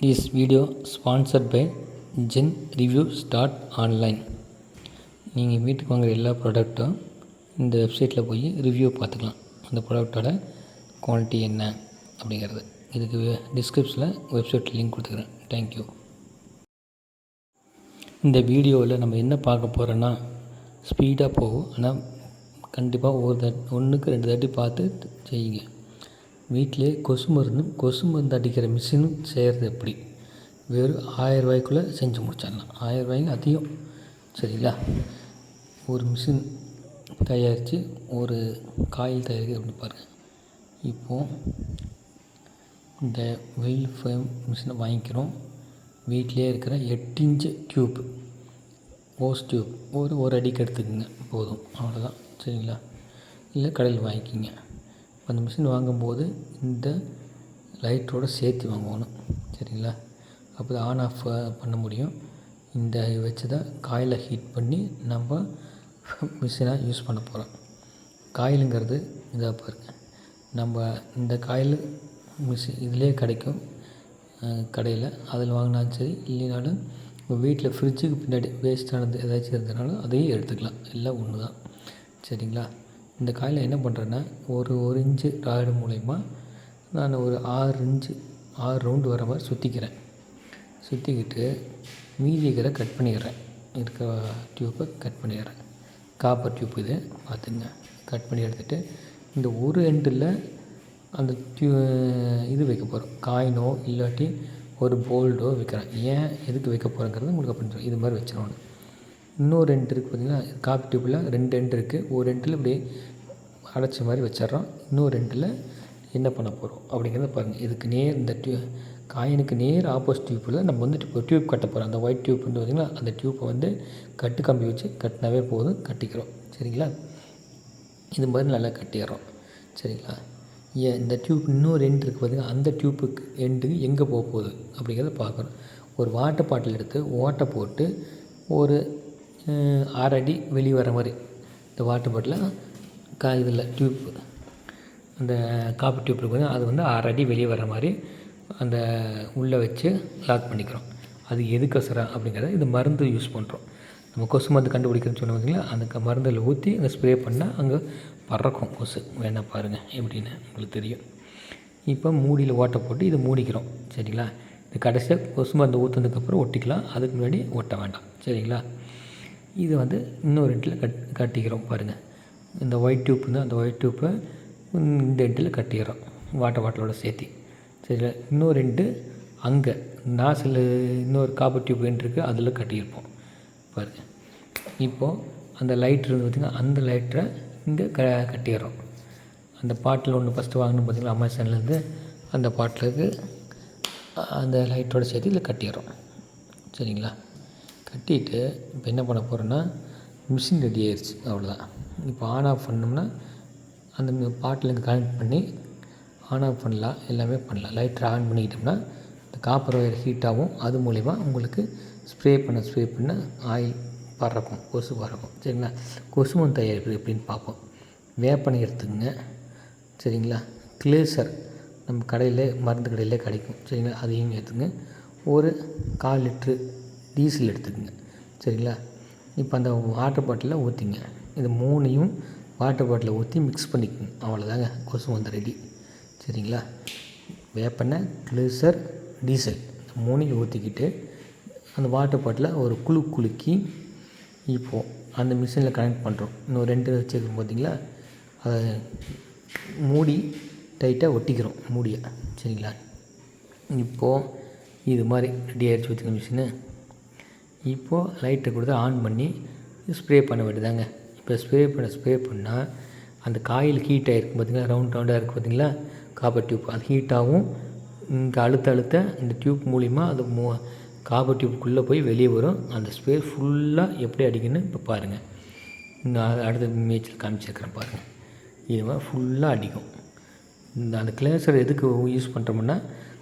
This video sponsored by Zen Review start online நீங்கள் வீட்டுக்கு வாங்குற எல்லா ப்ராடக்ட்டும் இந்த வெப்சைட்டில் போய் ரிவ்யூ பார்த்துக்கலாம். அந்த ப்ராடக்ட்டோட குவாலிட்டி என்ன அப்படிங்கிறது. இதுக்கு டிஸ்கிரிப்ஷனில் வெப்சைட் லிங்க் கொடுத்துக்கிறேன். தேங்க்யூ இந்த வீடியோவில் நம்ம என்ன பார்க்க போகிறோன்னா ஸ்பீடாக போகும். ஆனால் கண்டிப்பாக ஒரு தட் ஒன்றுக்கு ரெண்டு தாட்டி பார்த்து செய்யுங்க. வீட்டிலே கொசு மருந்தும் கொசு மருந்து அடிக்கிற மிஷினும் செய்கிறது எப்படி? வெறும் ஆயரூபாய்க்குள்ளே செஞ்சு முடிச்சிடலாம். ஆயரூபாய்க்கு அதிகம். சரிங்களா? ஒரு மிஷின் தயாரித்து ஒரு காயில் தயாரிக்க அப்படின்னு பாருங்கள் இப்போது இந்த வெயில் ஃபேம் மிஷினை வாங்கிக்கிறோம். வீட்டிலே இருக்கிற எட்டு இன்ச்சு டியூப் ஓஸ் டியூப். ஒரு ஒரு அடிக்கு எடுத்துக்கோங்க. போதும். அவ்வளோதான் சரிங்களா? இல்லை கடையில் வாங்கிக்கிங்க. அந்த மிஷின் வாங்கும்போது இந்த லைட்டோடு சேர்த்து வாங்கணும். சரிங்களா? அப்போ தான் ஆன் ஆஃப் பண்ண முடியும். இந்த வச்சு தான் காயிலை ஹீட் பண்ணி நம்ம மிஷினாக யூஸ் பண்ண போகிறோம் காயிலுங்கிறது இதாக பாருங்க. நம்ம இந்த காயில் மிஷின் இதிலே கிடைக்கும். கடையில் அதில் வாங்கினாலும் சரி இல்லைனாலும் உங்கள் வீட்டில் ஃப்ரிட்ஜுக்கு பின்னாடி வேஸ்ட்டானது ஏதாச்சும் இருந்ததுனாலும் அதையும் எடுத்துக்கலாம். எல்லாம் ஒன்று தான் சரிங்களா? இந்த காயில் என்ன பண்ணுறேன்னா ஒரு ஒரு இன்ச்சு ராடு மூலயமா நான் ஒரு ஆறு இன்ச்சு ஆறு ரவுண்டு வர மாதிரி சுற்றிக்கிறேன் சுற்றிக்கிட்டு மீதி இருக்கிற கட் பண்ணிடுறேன். இருக்கிற டியூப்பை கட் பண்ணிடுறேன். காப்பர் டியூப் இது பார்த்துங்க. கட் பண்ணி எடுத்துகிட்டு இந்த ஒரு எண்டில் அந்த டியூ இது வைக்க போகிறோம் காயினோ இல்லாட்டி ஒரு போல்டோ வைக்கிறேன். ஏன் எதுக்கு வைக்க போகிறேங்கிறது உங்களுக்கு அப்படின்னு இது மாதிரி வச்சிடணும் இன்னொரு எண்ட் இருக்குது பார்த்திங்கன்னா காப்பி டியூப்பில் ரெண்டு எண்ட் இருக்குது ஒரு எண்டில் இப்படி அடைச்ச மாதிரி வச்சிட்றோம். இன்னொரு எண்டில் என்ன பண்ண போகிறோம் அப்படிங்கிறத பாருங்கள் இதுக்கு நேர் இந்த டியூ காயினுக்கு நேர் ஆப்போசிட் டியூப்பில் நம்ம வந்து இப்போ டியூப் கட்ட போகிறோம் அந்த ஒயிட் டியூப் வந்து பார்த்திங்கன்னா அந்த டியூப்பை வந்து கட்டு கம்பி வச்சு கட்டினாவே போதும். கட்டிக்கிறோம். சரிங்களா? இது மாதிரி நல்லா கட்டிடுறோம். சரிங்களா? ஏன் இந்த டியூப் இன்னொரு எண்ட் இருக்குது பார்த்திங்கன்னா அந்த டியூப்புக்கு எண்டுக்கு எங்கே போக போகுது? அப்படிங்கிறத பார்க்குறோம் ஒரு வாட்டர் பாட்டில் எடுத்து ஓட்டை போட்டு ஒரு ஆறு அடி வெளியே வர மாதிரி. இந்த வாட்டர் பாட்டில் கா இதில் டியூப் அந்த காப்பி டியூப் இருக்கும் அது வந்து ஆறு அடி வெளியே வர மாதிரி அந்த உள்ளே வச்சு லாக் பண்ணிக்கிறோம். அது எதுக்கு எதுக்கோசரம் அப்படிங்கிறத இது மருந்து யூஸ் பண்ணுறோம் நம்ம கொசு மருந்து கண்டுபிடிக்கிறதுன்னு சொன்ன பார்த்தீங்களா அந்த மருந்தில் ஊற்றி அங்கே ஸ்ப்ரே பண்ணால் அங்கே பறக்கும் கொசு. வேணால் பாருங்கள் எப்படின்னு உங்களுக்கு தெரியும். இப்போ மூடியில் ஓட்டை போட்டு இதை மூடிக்கிறோம். சரிங்களா? இது கடைசியாக கொசு மருந்து ஊற்றுனதுக்கப்புறம் ஒட்டிக்கலாம். அதுக்கு முன்னாடி ஒட்ட வேண்டாம். சரிங்களா? இது வந்து இன்னொரு இடத்துல கட் கட்டிக்கிறோம் பாருங்கள் இந்த ஒயிட் டியூப் வந்து அந்த ஒயிட் டியூப்பை இந்த இடத்துல கட்டிடுறோம் வாட்டர் பாட்டிலோட சேர்த்து. சரி இன்னொரு ரெண்டு அங்கே நாசில் இன்னொரு காப்பர் டியூப் இருக்குது அதில் கட்டியிருப்போம். பாருங்கள் இப்போது அந்த லைட் வந்து பார்த்திங்கன்னா அந்த லைட்டரை இங்கே க கட்டிடுறோம். அந்த பாட்டில் ஒன்று ஃபஸ்ட்டு வாங்கணும் பார்த்திங்களா அமேசான்லேருந்து அந்த பாட்டிலுக்கு அந்த லைட்டோட சேர்த்து இதில் கட்டிடுறோம். சரிங்களா? கட்டிட்டு இப்போ என்ன பண்ண போகிறோன்னா மிஷின் ரெடி ஆயிடுச்சு அவ்வளோதான் இப்போ ஆன் ஆஃப் பண்ணோம்னா அந்த பாட்டிலுக்கு கனெக்ட் பண்ணி ஆன் ஆஃப் பண்ணலாம் எல்லாமே பண்ணலாம். லைட்டர் ஆன் பண்ணிக்கிட்டோம்னா இந்த காப்பர் ஒயர் ஹீட் ஆகும். அது மூலிமா உங்களுக்கு ஸ்ப்ரே பண்ண ஸ்ப்ரே பண்ண ஆயில் பறக்கும் கொசு பறக்கும். சரிங்களா? கொசு தயாரிப்பு எப்படின்னு பார்ப்போம். வேப்பனை எடுத்துக்கங்க. சரிங்களா? கிளேசர் நம்ம கடையில் மருந்து கடையில் கிடைக்கும். சரிங்களா? அதையும் எடுத்துங்க ஒரு கால் லிட்ரு டீசல் எடுத்துக்கோங்க. சரிங்களா? இப்போ அந்த வாட்டர் பாட்டிலில் ஊற்றிங்க இது மூணையும் வாட்டர் பாட்டிலில் ஊற்றி மிக்ஸ் பண்ணிக்கோங்க. அவ்வளோதாங்க கொசு வந்து ரெடி சரிங்களா? வேப்பெண்ணெய் கிளேசர் டீசல் மூணையும் ஊற்றிக்கிட்டு அந்த வாட்டர் பாட்டிலில் ஒரு குழு குலுக்கி இப்போது அந்த மிஷினில் கனெக்ட் பண்ணுறோம் இன்னும் ரெண்டு வச்சுருக்கோம் பார்த்தீங்களா அதை மூடி டைட்டாக ஒட்டிக்கிறோம். மூடியை. சரிங்களா? இப்போது இது மாதிரி ரெடி ஆகிடுச்சு வச்சுக்க மிஷினு இப்போது லைட்டை கொடுத்து ஆன் பண்ணி ஸ்ப்ரே பண்ண வேண்டியதாங்க இப்போ ஸ்ப்ரே பண்ண ஸ்ப்ரே பண்ணால் அந்த காயில் ஹீட் ஆகிருக்கும் பார்த்திங்களா ரவுண்ட் ரவுண்டாக இருக்குது பார்த்திங்களா காப்பர் டியூப் அது ஹீட்டாகவும் இங்கே அழுத்த அழுத்த இந்த டியூப் மூலிமா அது மூ காப்பர் டியூப்புக்குள்ளே போய் வெளியே வரும். அந்த ஸ்ப்ரே ஃபுல்லாக எப்படி அடிக்கணும்னு இப்போ பாருங்கள் நான் அடுத்த மேய்ச்சல் காமிச்சிருக்கிறேன் பாருங்கள் இது மாதிரி ஃபுல்லாக அடிக்கும். இந்த அந்த கிளேசர் எதுக்கு யூஸ் பண்ணுறோம்னா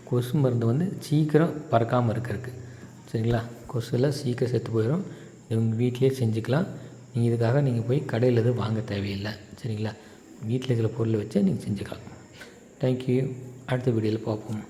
கொசு மருந்து வந்து சீக்கிரம் பறக்காமல் இருக்கிறதுக்கு. சரிங்களா? கொசுலாம் சீக்கிரம் செத்து போயிடும் உங்கள் வீட்டிலே செஞ்சுக்கலாம். நீங்கள் இதுக்காக நீங்கள் போய் கடையில் எதுவும் வாங்க தேவையில்லை. சரிங்களா? வீட்டில் இருக்கிற பொருளை வச்சு நீங்கள் செஞ்சுக்கலாம். தேங்க்யூ அடுத்த வீடியோவில் பார்ப்போம்.